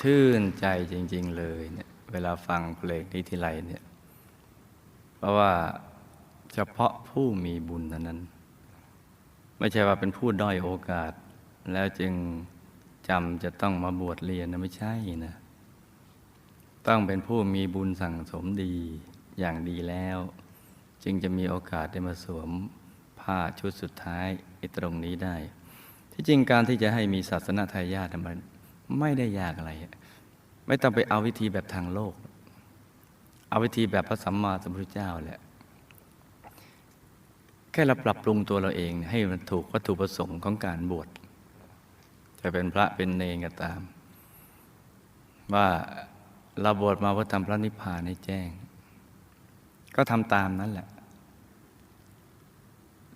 ชื่นใจจริง ๆ เลยเนี่ยเวลาฟังเพลงนี้ทีไรเนี่ย เพราะว่าเฉพาะผู้มีบุญเท่านั้น ไม่ใช่ว่าเป็นผู้ด้อยโอกาส แล้วจึงจำจะต้องมาบวชเรียนนะไม่ใช่นะ ต้องเป็นผู้มีบุญสั่งสมดีอย่างดีแล้ว จึงจะมีโอกาสได้มาสวมผ้าชุดสุดท้ายอตรงนี้ได้ ที่จริงการที่จะให้มีศาสนาทายาทมัน ไม่ได้ยากอะไร ไม่ต้องไปเอาวิธีแบบทางโลก เอาวิธีแบบพระสัมมาสัมพุทธเจ้าแหละ แค่เราปรับปรุงตัวเราเอง ให้มันถูกวัตถุประสงค์ของการบวช จะเป็นพระเป็นเนรก็ตาม ว่าเราบวชมาเพื่อทำพระนิพพานให้แจ้ง ก็ทำตามนั้นแหละ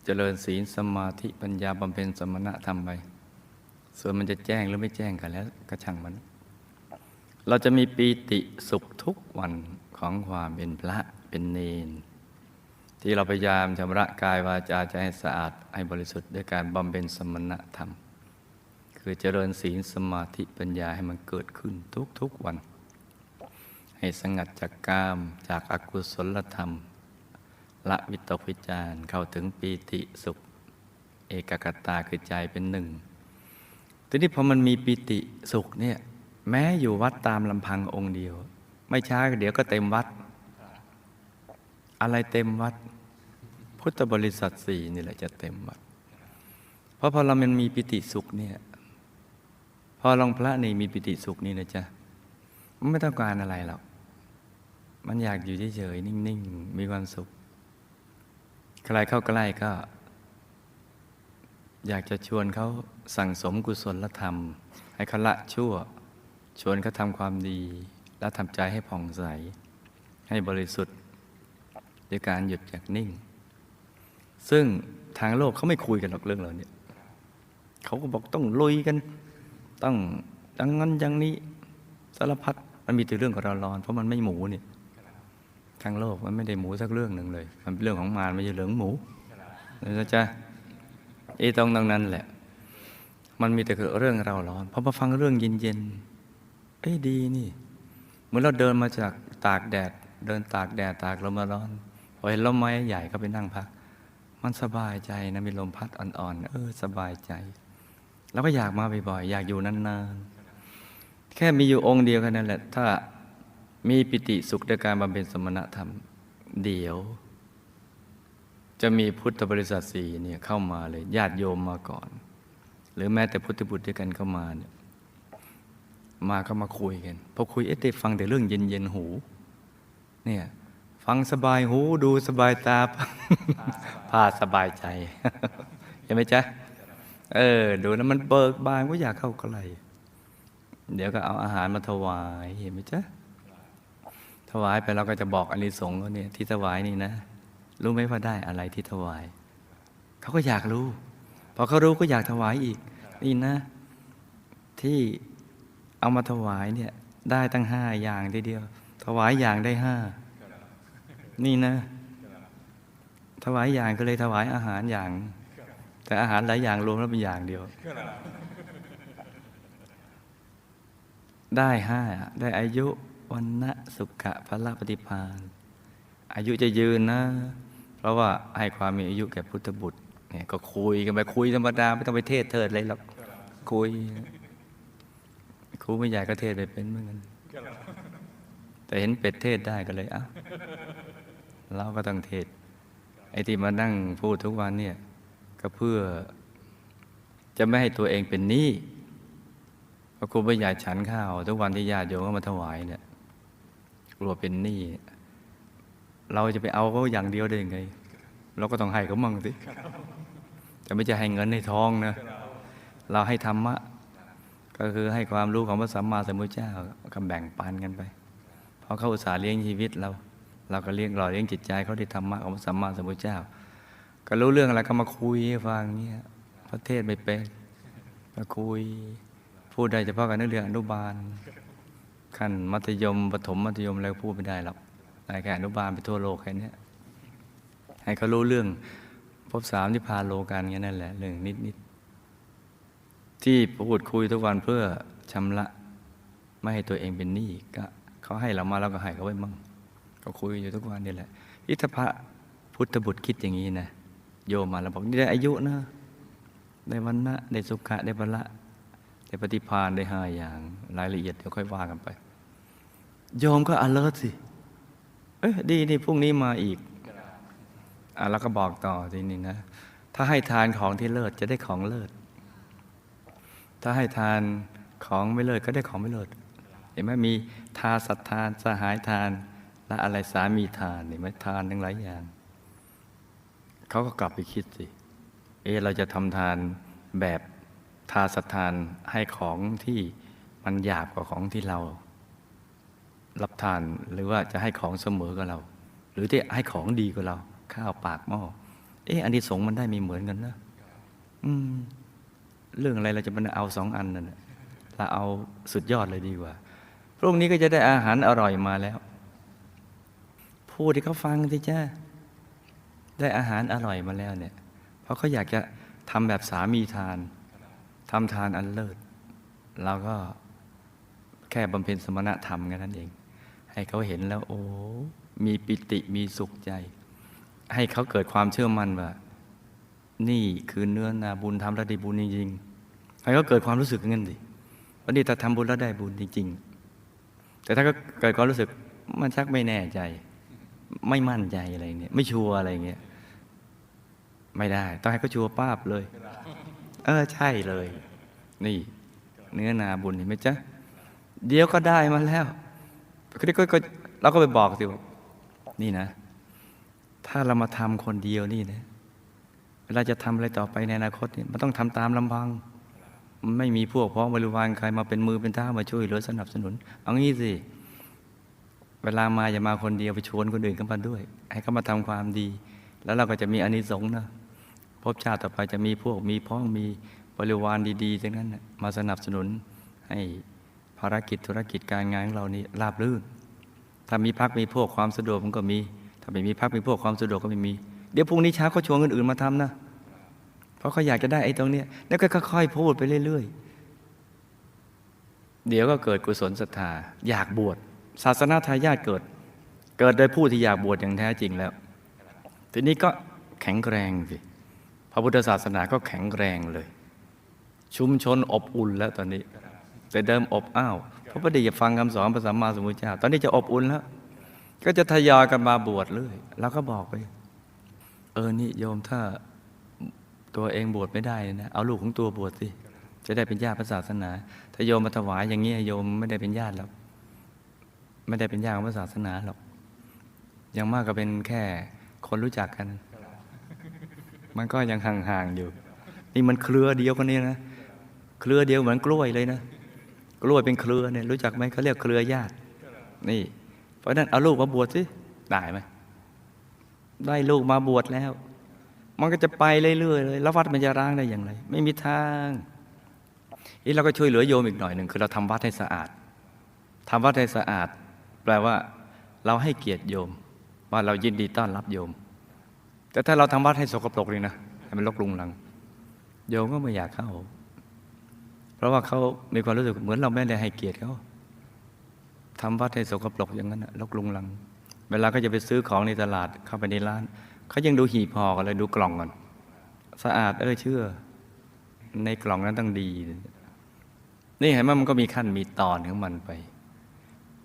เจริญศีลสมาธิปัญญาบำเพ็ญสมณะทำไป ส่วนมันจะแจ้งหรือไม่แจ้งกันแล้วก็ช่างมัน เราจะมีปีติสุขทุกวันของความเป็นพระเป็นเนน ที่เราพยายามชำระกายวาจาใจให้สะอาดให้บริสุทธิ์ด้วยการบำเพ็ญสมณธรรม คือเจริญศีลสมาธิปัญญาให้มันเกิดขึ้นทุกๆวัน ให้สงัดจากกามจากอากุศลธรรม ละวิตกวิจารเข้าถึงปีติสุข เอกกตาคือใจเป็นหนึ่ง ทีนี้พอมันมีปีติสุขเนี่ย แม้อยู่วัดตามลำพังองค์เดียว ไม่ช้าเดี๋ยวก็เต็มวัด อะไรเต็มวัด พุทธบริษัทสี่นี่แหละจะเต็มวัด เพราะพอเรามันมีปิติสุขเนี่ย พอลองพระนี่มีปิติสุขนี่นะจ๊ะมันไม่ต้องการอะไรหรอกมันอยากอยู่เฉยๆนิ่งๆ มีความสุข ใครเข้าใกล้ก็ อยากจะชวนเขาสั่งสมกุศลธรรม ให้เขาละชั่ว ชวนเขาทำความดี และทำใจให้ผ่องใส ให้บริสุทธิ์ด้วยการหยุดจากนิ่ง ซึ่งทางโลกเขาไม่คุยกันหรอกเรื่องเหล่านี้เขาก็บอกต้องลุยกัน ต้องดังนั้นอย่างนี้สารพัดมันมีแต่เรื่องของเราร้อน เพราะมันไม่หมูเนี่ยทางโลกมันไม่ได้หมูสักเรื่องหนึ่งเลย มันเป็นเรื่องของมารไม่ใช่เรื่องหมูนะจ๊ะ อ้ตรงตรงนั้นแหละ มันมีแต่เรื่องเราร้อนพอมาฟังเรื่องเย็นๆเอ้ยดีนี่ เหมือนเราเดินมาจากตากแดด เดินตากแดดตากลมมาร้อนพอเห็นลมไม้ใหญ่ก็ไปนั่งพัก มันสบายใจนะมีลมพัดอ่อนๆเออสบายใจแล้วก็อยากมาบ่อยๆอยากอยู่นานๆแค่มีอยู่องค์เดียวแค่นั้นแหละ ถ้ามีปิติสุขในการบำเพ็ญสมณธรรม เดี๋ยว จะมีพุทธบริษัทสี่เนี่ยเข้ามาเลยญาติโยมมาก่อน หรือแม้แต่พุทธบุตรด้วยกันเข้ามาเนี่ยมาก็มาคุยกันพอคุยเอ๊ะได้ฟังแต่เรื่องเย็นๆหู เนี่ยฟังสบายหูดูสบายตาพาสบายใจเห็นไหมจ๊ะเออ ดูแล้วมันเบิกบานก็อยากเข้าใกล้เดี๋ยวก็เอาอาหารมาถวายเห็นไหมจ๊ะถวายไปเราก็จะบอกอานิสงส์เขาเนี่ยที่ถวายนี่นะ รู้ไหมว่าได้อะไรที่ถวาย เขาก็อยากรู้ พอเขารู้ก็อยากถวายอีก นี่นะ ที่เอามาถวายเนี่ยได้ตั้งห้าอย่างทีเดียว ถวายอย่างได้ห้า นี่นะ ถวายอย่างก็เลยถวายอาหารอย่าง แต่อาหารหลายอย่างรวมแล้วเป็นอย่างเดียว ได้ห้าได้อายุวันนะสุขะพละปฏิพาน อายุจะยืนนะ เพราะว่าให้ความมีอายุแก่พุทธบุตรเนี่ยก็คุยกันไปคุยธรรมดาไม่ต้องไปเทศเทิดเลยหรอกคุยครูไม่ใหญ่ก็เทศไปเป็นเหมือนกันแต่เห็นเป็ดเทศได้ก็เลยอะเราก็ต้องเทศ ไอ้ที่มานั่งพูดทุกวันเนี่ยก็เพื่อจะไม่ให้ตัวเองเป็นหนี้เพราะครูไม่ใหญ่ฉันข้าว ทุกวันที่ญาติโยมก็มาถวายเนี่ยกลัวเป็นหนี้ เราจะไปเอาเขาอย่างเดียวได้ยังไง เราก็ต้องให้เขามั่งสิจะไม่จะให้เงินให้ทองนะเราให้ธรรมะ ก็คือให้ความรู้ของพระสัมมาสัมพุทธเจ้าก็แบ่งปันกันไป เพราะเขาอุตส่าห์เลี้ยงชีวิตเรา เราก็เลี้ยงหล่อเลี้ยงจิตใจเขาด้ธรรมะของพระสัมมาสัมพุทธเจ้า ก็รู้เรื่องอะไรก็มาคุยฟังเนี่ยประเทศไม่เป็นมาคุยพูดได้เฉพาะกับนักเรียนอนุบาลขั้นมัธยมปฐมมัธยมอะไรก็พูดไม่ได้หรอก ได้แค่อนุบาลไปทั่วโลกแค่นี้ให้เขารู้เรื่องพบสามที่พาโลกันแค่นั่นแหละเรื่องนิดๆที่พูดคุยทุกวันเพื่อชำระไม่ให้ตัวเองเป็นหนี้ก็เขาให้เรามาเราก็ให้เขาไว้มั่งก็คุยอยู่ทุกวันนี่แหละอิทธพะพุทธบุตรคิดอย่างนี้นะโยมมาแล้วบอกนี่ได้อายุนะได้วันนะได้สุขะได้บละได้ปฏิพานได้ห้าอย่างรายละเอียดเดี๋ยวค่อยว่ากันไป โยมก็อเลิศสิ เอ้ยดีนี่พรุ่งนี้มาอีกอะแล้วก็บอกต่อทีนี้นะ ถ้าให้ทานของที่เลิศจะได้ของเลิศ ถ้าให้ทานของไม่เลิศก็ได้ของไม่เลิศ เห็นไหมมีทาสัตทานสหายทาน และอะไรสามีทานเห็นไหมทานทั้งหลายอย่าง เขาก็กลับไปคิดสิ เอเราจะทำทานแบบทาสัตทานให้ของที่มันหยาบกว่าของที่เรา รับทานหรือว่าจะให้ของเสมอกับเรา หรือที่ให้ของดีกว่าเรา ข้าวปากหม้อเอ๊ะอันนี้สงมันได้ม่เหมือนกันนะอืม เรื่องอะไรเราจะมันเอาสองอันนั่นน่ะเราเอาสุดยอดเลยดีกว่าพรุ่งนี้ก็จะได้อาหารอร่อยมาแล้ว พูดที่เขาฟังสิจ้าได้อาหารอร่อยมาแล้วเนี่ย เพราะเขาอยากจะทำแบบสามีทานทำทานอันเลิศเราก็แค่บำเพ็ญสมณธรรมกันนั่นเอง ให้เขาเห็นแล้วโอ้ มีปิติมีสุขใจ ให้เขาเกิดความเชื่อมั่นว่า นี่คือเนื้อนาบุญทำแล้วได้บุญจริงๆให้เขาเกิดความรู้สึกงั้นสิวันนี้ถ้าทำบุญแล้วได้บุญจริงๆ แต่ถ้าก็เกิดความรู้สึกมันชักไม่แน่ใจ ไม่มั่นใจอะไรเนี่ย ไม่ชัวร์อะไรเงี้ยไม่ได้ ต้องให้เขาชัวร์ป้าบเลย เออใช่เลย นี่ เนื้อนาบุญเห็นไหมจ๊ะเดี๋ยวก็ได้มาแล้ว ก็ก็ก็เราก็ไปบอกสิว่านี่นะ ถ้าเรามาทำคนเดียวนี่นะเวลาจะทำอะไรต่อไปในอนาคตเนี่ยมันต้องทำตามลำพัง ไม่มีพวกพ้องบริวารใครมาเป็นมือเป็นเท้ามาช่วยหลือสนับสนุน เอางี้สิ เวลามาอย่ามาคนเดียวไปชวนคนอื่นเข้ามาด้วย ให้เขามาทำความดี แล้วเราก็จะมีอานิสงส์นะภพชาติต่อไปจะมีพวกมีพ้องมีบริวารดีๆทั้งนั้นนะมาสนับสนุนให้ ภารกิจธุรกิจการงานของเรานี่ราบรื่น ถ้ามีพักมีพวกความสะดวกมันก็มี ถ้าไม่มีพักมีพวกความสะดวกก็ไม่มี เดี๋ยวพรุ่งนี้เช้าเขาชวนคนอื่นมาทำนะ เพราะเขาอยากจะได้ไอ้ตรงเนี้ยแล้วก็ค่อยๆพูดไปเรื่อยๆ เดี๋ยวก็เกิดกุศลศรัทธาอยากบวช ศาสนาทายาทเกิด เกิดโดยผู้ที่อยากบวชอย่างแท้จริงแล้ว ทีนี้ก็แข็งแรงสิพระพุทธศาสนาก็แข็งแรงเลย ชุมชนอบอุ่นแล้วตอนนี้ แต่เดิมอบอ้าวเพราะพอดีจะฟังคำสอนพระสัมมาสัมพุทธเจ้า ตอนนี้จะอบอุ่นแล้ว ก็จะทยอยกันมาบวชเรื่อยเราก็บอกไป เออนี่โยมถ้าตัวเองบวชไม่ได้นะเอาลูกของตัวบวชสิจะได้เป็นญาติพระศาสนา ถ้าโยมมาถวายอย่างนี้โยมไม่ได้เป็นญาติหรอกไม่ได้เป็นญาติของพระศาสนาหรอกย่างมากก็เป็นแค่คนรู้จักกัน มันก็ยังห่างๆอยู่ นี่มันเครือเดียวกันนี่นะ เครือเดียวเหมือนกล้วยเลยนะ กล้วยเป็นเครือเนี่ยรู้จักไหมเขาเรียกเครือญาตินี่ เพราะนั้นเอาลูกมาบวชสิได้ไหมได้ลูกมาบวชแล้ว มันก็จะไปเรื่อยๆเลยแล้ววัดมันจะร้างได้อย่างไร ไม่มีทางนี่เราก็ช่วยเหลือโยมอีกหน่อยหนึ่งคือเราทำวัดให้สะอาดทำวัดให้สะอาด แปลว่า เราให้เกียรติโยม ว่าเรายินดีต้อนรับโยม แต่ถ้าเราทำวัดให้สกปรกเลยนะให้มันรกรุงรัง โยมก็ไม่อยากเข้า ราะว่าเขามีความรู้สึกเหมือนเราไม่ได้ให้เกียรติเขาทำวัดให้สกปรกอย่างนั้นนะรกรุงรัง เวลาก็จะไปซื้อของในตลาดเข้าไปในร้าน เขายังดูหีบห่อกันเลยดูกล่องก่อน สะอาดเออเชื่อ ในกล่องนั้นต้องดี นี่เห็นไหมมันก็มีขั้นมีตอนของมันไป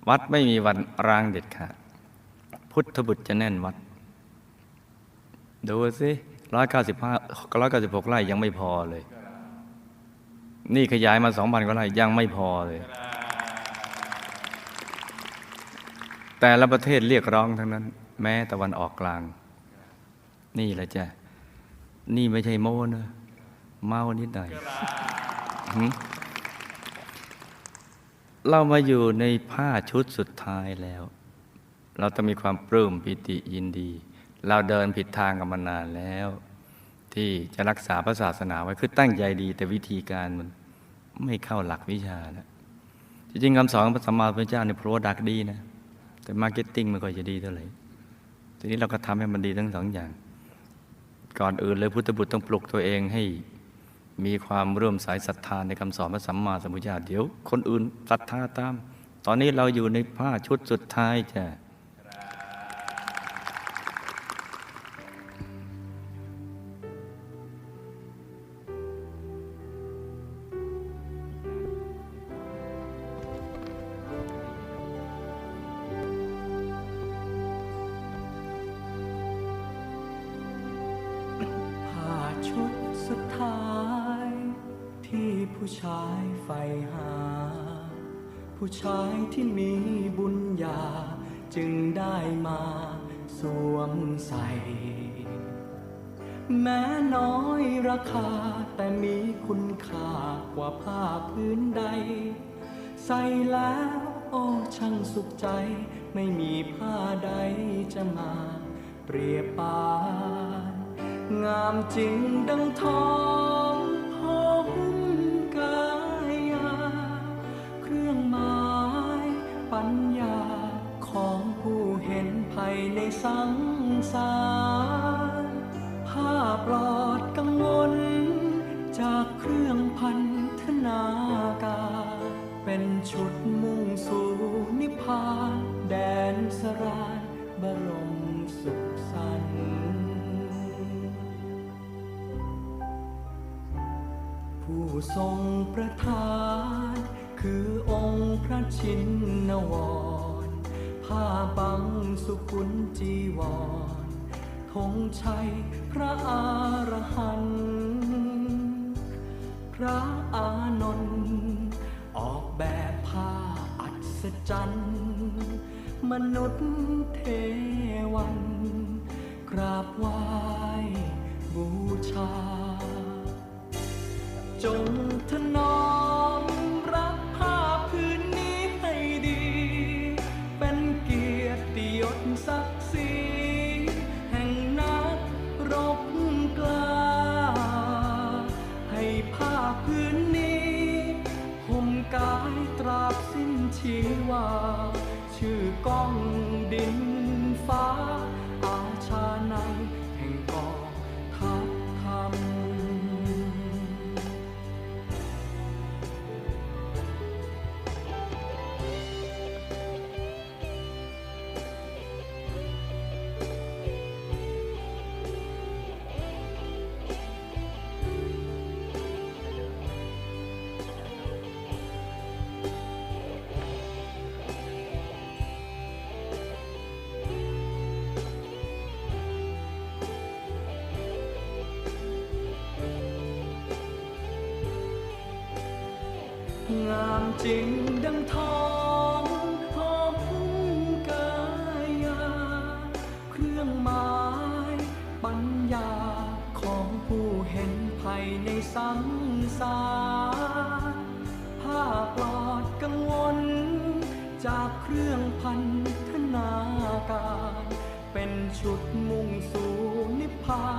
วัดไม่มีวันร้างเด็ดขาดพุทธบุตรจะแน่นวัด ดูสิร้อยเก้าสิบห้าร้อยเก้าสิบหกไร่ยังไม่พอเลย นี่ขยายมาสองพันกว่าไร่ยังไม่พอเลย แต่ละประเทศเรียกร้องทั้งนั้น แม้ตะวันออกกลาง นี่แหละจ้ะ นี่ไม่ใช่โม้นะเมานิดหน่อยหึเรามาอยู่ในผ้าชุดสุดท้ายแล้ว เราต้องมีความปลื้มปิติยินดี เราเดินผิดทางกันมานานแล้ว ที่จะรักษาพระศาสนาไว้คือตั้งใจดี แต่วิธีการมัน ไม่เข้าหลักวิชาแล้วจริงๆคำสอนพระสัมมาสัมพุทธเจ้าเนี่ยโปรดักดีนะ แต่มาร์เก็ตติ้งไม่ค่อยจะดีเท่าไหร่ทีนี้เราก็ทำให้มันดีทั้งสองอย่าง ก่อนอื่นเลยพุทธบุตรต้องปลุกตัวเองให้มีความร่วมสายศรัทธาในคำสอนพระสัมมาสัมพุทธเจ้าเดี๋ยว คนอื่นศรัทธาตาม ตอนนี้เราอยู่ในผ้าชุดสุดท้ายจ้ะ ผู้ชายใฝ่หา ผู้ชายที่มีบุญญาจึงได้มาสวมใส่แม้น้อยราคาแต่มีคุณค่ากว่าผ้าพื้นใด ใส่แล้วโอ้ช่างสุขใจ ไม่มีผ้าใดจะมาเปรียบปาน งามจริงดังทอง สังสารผ้าปลอดกังวล จากเครื่องพันธนาการเป็นชุดมุ่งสู่นิพพาน แดนสรานบรมสุขสันต์ผู้ทรงประทาน คือองค์พระชินวร ผ้าบังสุขุนจีวรธงชัยพระอรหันต์พระอานนท์ออกแบบผ้าอัศจรรย์มนุษย์เทวัน กราบไหว้บูชา จงถนอ จริงดังทองหอมกายา เครื่องหมายปัญญาของผู้เห็นภัยในสังสารผ้าปลอดกังวล จากเครื่องพันธนาการ เป็นชุดมุ่งสู่นิพพาน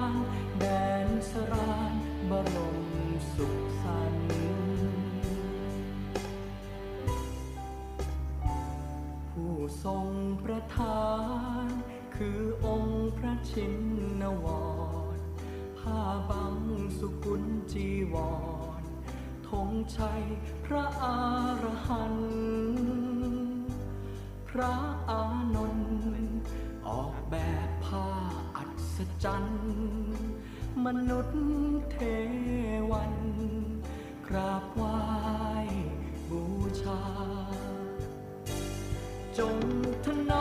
ผู้ทรงประทาน คือองค์พระชินวรผ้าบังสุกุลจีวรธงชัยพระอรหันต์พระอานนท์ออกแบบผ้าอัศจรรย์มนุษย์เทวัน กราบไหว้บูชา จงถน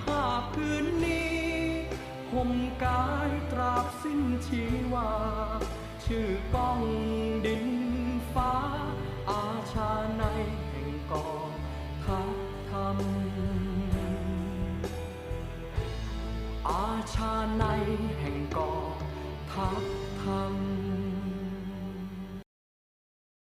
ผ้าพื้นนี้ห่มกายตราบสิ้นชีวา ชื่อก้องดินฟ้า อาชาในแห่งกองทัพธรรม อาชาในแห่งกองทัพธรรม